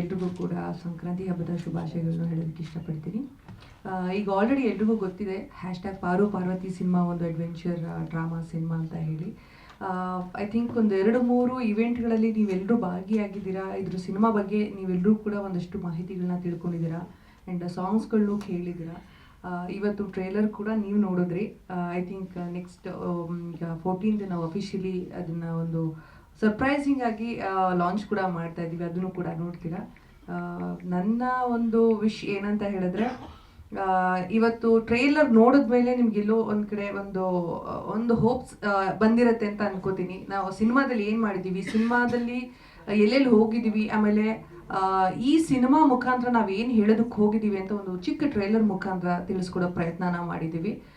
ಎಲ್ರಿಗೂ ಕೂಡ ಸಂಕ್ರಾಂತಿ ಹಬ್ಬದ ಶುಭಾಶಯಗಳನ್ನು ಹೇಳೋದಕ್ಕೆ ಇಷ್ಟಪಡ್ತೀನಿ. ಈಗ ಆಲ್ರೆಡಿ ಎಲ್ರಿಗೂ ಗೊತ್ತಿದೆ hashtag Paru Parvati cinema ಒಂದು ಅಡ್ವೆಂಚರ್ ಡ್ರಾಮಾ ಸಿನಿಮಾ ಅಂತ ಹೇಳಿ. ಐ ಥಿಂಕ್ ಒಂದು ಎರಡು ಮೂರು ಇವೆಂಟ್ಗಳಲ್ಲಿ ನೀವೆಲ್ಲರೂ ಭಾಗಿಯಾಗಿದ್ದೀರಾ? ಇದ್ರ ಸಿನಿಮಾ ಬಗ್ಗೆ ನೀವೆಲ್ಲರೂ ಕೂಡ ಒಂದಷ್ಟು ಮಾಹಿತಿಗಳನ್ನ ತಿಳ್ಕೊಂಡಿದ್ದೀರಾ? ಆ್ಯಂಡ್ ಸಾಂಗ್ಸ್ಗಳನ್ನೂ ಕೇಳಿದ್ದೀರಾ? ಇವತ್ತು ಟ್ರೇಲರ್ ಕೂಡ ನೀವು ನೋಡಿದ್ರಿ ಐ ಥಿಂಕ್ ನೆಕ್ಸ್ಟ್ ಈಗ ಫೋರ್ಟೀನ್ತ್ ನಾವು ಅಫಿಷಿಯಲಿ ಅದನ್ನು ಒಂದು ಸರ್ಪ್ರೈಸಿಂಗ್ ಆಗಿ ಲಾಂಚ್ ಕೂಡ ಮಾಡ್ತಾ ಇದ್ದೀವಿ. ಅದನ್ನು ಕೂಡ ನೋಡ್ತೀರಾ? ನನ್ನ ಒಂದು ವಿಶ್ ಏನಂತ ಹೇಳಿದ್ರೆ ಇವತ್ತು ಟ್ರೈಲರ್ ನೋಡಿದ್ಮೇಲೆ ನಿಮ್ಗೆಲ್ಲೋ ಒಂದ್ ಕಡೆ ಒಂದು ಒಂದು ಹೋಪ್ಸ್ ಬಂದಿರತ್ತೆ ಅಂತ ಅನ್ಕೋತೀನಿ. ನಾವು ಸಿನಿಮಾದಲ್ಲಿ ಏನು ಮಾಡಿದ್ದೀವಿ? ಸಿನಿಮಾದಲ್ಲಿ ಎಲ್ಲೆಲ್ಲಿ ಹೋಗಿದ್ದೀವಿ? ಆಮೇಲೆ ಈ ಸಿನಿಮಾ ಮುಖಾಂತರ ನಾವು ಏನು ಹೇಳೋದಕ್ಕೆ ಹೋಗಿದ್ದೀವಿ ಅಂತ ಒಂದು ಚಿಕ್ಕ ಟ್ರೈಲರ್ ಮುಖಾಂತರ ತಿಳಿಸ್ಕೊಡೋ ಪ್ರಯತ್ನ ನಾವು ಮಾಡಿದೀವಿ ಆಮ್,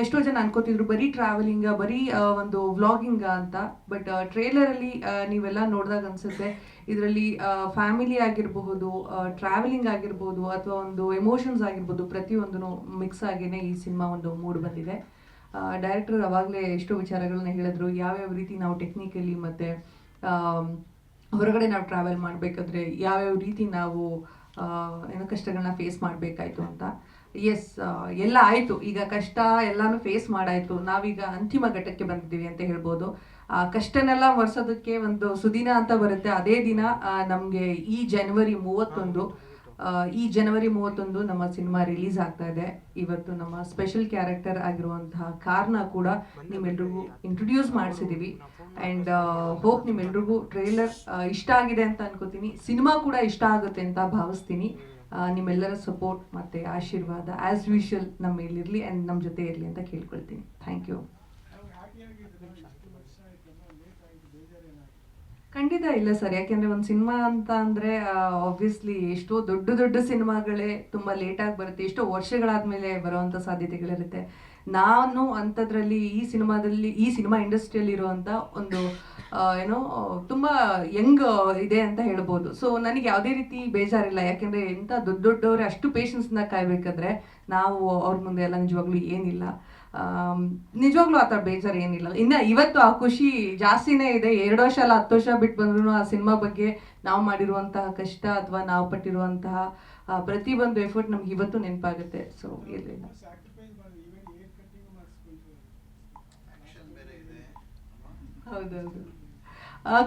ಎಷ್ಟೋ ಜನ ಅನ್ಕೋತಿದ್ರು ಬರೀ ಟ್ರಾವೆಲಿಂಗ್ ಬರೀ ಒಂದು ವ್ಲಾಗಿಂಗ ಅಂತ ಬಟ್ ಟ್ರೇಲರ್ ಅಲ್ಲಿ ನೀವೆಲ್ಲ ನೋಡಿದಾಗ ಅನ್ಸುತ್ತೆ ಇದರಲ್ಲಿ ಫ್ಯಾಮಿಲಿ ಆಗಿರಬಹುದು ಟ್ರಾವೆಲಿಂಗ್ ಆಗಿರ್ಬೋದು ಅಥವಾ ಒಂದು ಎಮೋಷನ್ಸ್ ಆಗಿರ್ಬೋದು ಪ್ರತಿಯೊಂದೂ ಮಿಕ್ಸ್ ಆಗಿನೇ ಈ ಸಿನಿಮಾ ಒಂದು ಮೂಡ್ ಬಂದಿದೆ. ಡೈರೆಕ್ಟರ್ ಅವಾಗಲೇ ಎಷ್ಟೋ ವಿಚಾರಗಳನ್ನ ಹೇಳಿದ್ರು, ಯಾವ್ಯಾವ ರೀತಿ ನಾವು ಟೆಕ್ನಿಕಲಿ ಮತ್ತೆ ಹೊರಗಡೆ ನಾವು ಟ್ರಾವೆಲ್ ಮಾಡಬೇಕಾದ್ರೆ, ಯಾವ್ಯಾವ ರೀತಿ ನಾವು ಏನೋ ಕಷ್ಟಗಳನ್ನ ಫೇಸ್ ಮಾಡಬೇಕಾಯ್ತು ಅಂತ. ಎಸ್ ಎಲ್ಲ ಆಯ್ತು. ಈಗ ಕಷ್ಟ ಎಲ್ಲಾನು ಫೇಸ್ ಮಾಡಾಯ್ತು. ನಾವೀಗ ಅಂತಿಮ ಘಟ್ಟಕ್ಕೆ ಬಂದಿದ್ದೀವಿ ಅಂತ ಹೇಳ್ಬೋದು. ಆ, ಕಷ್ಟನೆಲ್ಲ ಮರ್ಸೋದಕ್ಕೆ ಒಂದು ಸುದಿನ ಅಂತ ಬರುತ್ತೆ. ಅದೇ ದಿನ ನಮಗೆ ಈ ಜನವರಿ ಮೂವತ್ತೊಂದು ಈ ಜನವರಿ ಮೂವತ್ತೊಂದು ನಮ್ಮ ಸಿನಿಮಾ ರಿಲೀಸ್ ಆಗ್ತಾ ಇದೆ. ಇವತ್ತು ನಮ್ಮ ಸ್ಪೆಷಲ್ ಕ್ಯಾರೆಕ್ಟರ್ ಆಗಿರುವಂತಹ ಕಾರ್ನ ಕೂಡ ನಿಮ್ಮೆಲ್ರಿಗೂ ಇಂಟ್ರೊಡ್ಯೂಸ್ ಮಾಡಿಸಿದೀವಿ. ಅಂಡ್ ಹೋಪ್ ನಿಮ್ಮೆಲ್ರಿಗೂ ಟ್ರೇಲರ್ ಇಷ್ಟ ಆಗಿದೆ ಅಂತ ಅನ್ಕೋತೀನಿ. ಸಿನಿಮಾ ಕೂಡ ಇಷ್ಟ ಆಗುತ್ತೆ ಅಂತ ಭಾವಿಸ್ತೀನಿ. ನಿಮ್ಮೆಲ್ಲರ ಸಪೋರ್ಟ್ ಮತ್ತೆ ಆಶೀರ್ವಾದ ಆಸ್ ಯೂಶುವಲ್ ನಮ್ಮ ಇಲ್ಲಿರಲಿ ಅಂಡ್ ನಮ್ಮ ಜೊತೆ ಇರಲಿ ಅಂತ ಕೇಳ್ಕೊಳ್ತೀನಿ. ಥ್ಯಾಂಕ್ ಯು ಖಂಡಿತ ಇಲ್ಲ ಸರ್. ಯಾಕೆಂದ್ರೆ ಒಂದು ಸಿನಿಮಾ ಅಂತ ಅಂದ್ರೆ ಆಬ್ವಿಯಸ್ಲಿ ಎಷ್ಟೋ ದೊಡ್ಡ ದೊಡ್ಡ ಸಿನಿಮಾಗಳೇ ತುಂಬಾ ಲೇಟ್ ಆಗಿ ಬರುತ್ತೆ. ಎಷ್ಟೋ ವರ್ಷಗಳಾದ್ಮೇಲೆ ಬರುವಂತ ಸಾಧ್ಯತೆಗಳಿರುತ್ತೆ. ನಾನು ಅಂಥದ್ರಲ್ಲಿ ಈ ಸಿನಿಮಾದಲ್ಲಿ, ಈ ಸಿನಿಮಾ ಇಂಡಸ್ಟ್ರಿಯಲ್ಲಿ ಇರುವಂತ ಒಂದು ಏನೋ, ತುಂಬಾ ಯಂಗ್ ಇದೆ ಅಂತ ಹೇಳ್ಬೋದು. ಸೊ ನನಗೆ ಯಾವುದೇ ರೀತಿ ಬೇಜಾರಿಲ್ಲ. ಯಾಕೆಂದ್ರೆ ಎಂತ ದೊಡ್ಡ ದೊಡ್ಡವರೇ ಅಷ್ಟು ಪೇಷನ್ಸ್ನ ಕಾಯ್ಬೇಕಾದ್ರೆ ನಾವು ಅವ್ರ ಮುಂದೆ ಎಲ್ಲ ನಿಜವಾಗ್ಲೂ ಏನಿಲ್ಲ. ನಿಜವಾಗ್ಲೂ ಆ ಥರ ಬೇಜಾರು ಏನಿಲ್ಲ. ಇನ್ನ ಇವತ್ತು ಆ ಖುಷಿ ಜಾಸ್ತಿನೇ ಇದೆ. ಎರಡು ವರ್ಷ ಅಲ್ಲ, ಹತ್ತು ವರ್ಷ ಬಿಟ್ಟು ಬಂದ್ರು ಆ ಸಿನಿಮಾ ಬಗ್ಗೆ ನಾವು ಮಾಡಿರುವಂತಹ ಕಷ್ಟ ಅಥವಾ ನಾವು ಪಟ್ಟಿರುವಂತಹ ಪ್ರತಿ ಒಂದು ಎಫರ್ಟ್ ನಮ್ಗೆ ಇವತ್ತು ನೆನಪಾಗುತ್ತೆ. ಸೊ ಇರಲಿಲ್ಲ ಹೌದೌದು.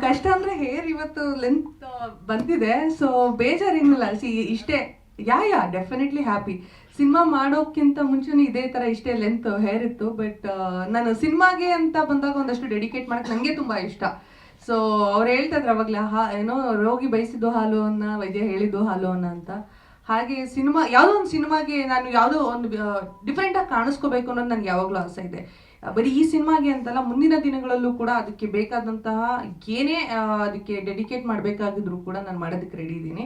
ಕಷ್ಟ ಅಂದ್ರೆ ಹೇರ್ ಇವತ್ತು ಲೆಂತ್ ಬಂದಿದೆ. ಸೊ ಬೇಜಾರೇನಿಲ್ಲ ಸಿ ಇಷ್ಟೇ. Yeah yeah definitely happy cinema ಮಾಡೋಕ್ಕಿಂತ ಮುಂಚೆನೇ ಇದೇ ತರ ಇಷ್ಟೇ ಲೆಂತ್ ಹೇರ್ ಇತ್ತು ಬಟ್ ನಾನು ಸಿನಿಮಾಗೆ ಅಂತ ಬಂದಾಗ ಒಂದಷ್ಟು ಡೆಡಿಕೇಟ್ ಮಾಡಕ್ ನನಗೆ ತುಂಬಾ ಇಷ್ಟ. ಸೊ ಅವ್ರು ಹೇಳ್ತಾ ಇದ್ರು ಅವಾಗ್ಲೇ ಹಾ ಏನೋ ರೋಗಿ ಬಯಸಿದ್ದು ಹಾಲು ಅನ್ನ ವೈದ್ಯ ಹೇಳಿದ್ದು ಹಾಲು ಅನ್ನ ಅಂತ. ಹಾಗೆ ಸಿನಿಮಾ ಯಾವುದೋ ಒಂದು ಸಿನಿಮಾಗೆ ನಾನು ಯಾವುದೋ ಒಂದು ಡಿಫ್ರೆಂಟಾಗಿ ಕಾಣಿಸ್ಕೋಬೇಕು ಅನ್ನೋದು ನನಗೆ ಯಾವಾಗಲೂ ಆಸೆ ಇದೆ. ಆ, ಬರೀ ಈ ಸಿನಿಮಾಗೆ ಅಂತಲ್ಲ ಮುಂದಿನ ದಿನಗಳಲ್ಲೂ ಕೂಡ ಅದಕ್ಕೆ ಬೇಕಾದಂತಹ ಏನೇ ಅದಕ್ಕೆ ಡೆಡಿಕೇಟ್ ಮಾಡಬೇಕಾಗಿದ್ರು ಕೂಡ ನಾನು ಮಾಡೋದಕ್ಕೆ ರೆಡಿ ಇದ್ದೀನಿ.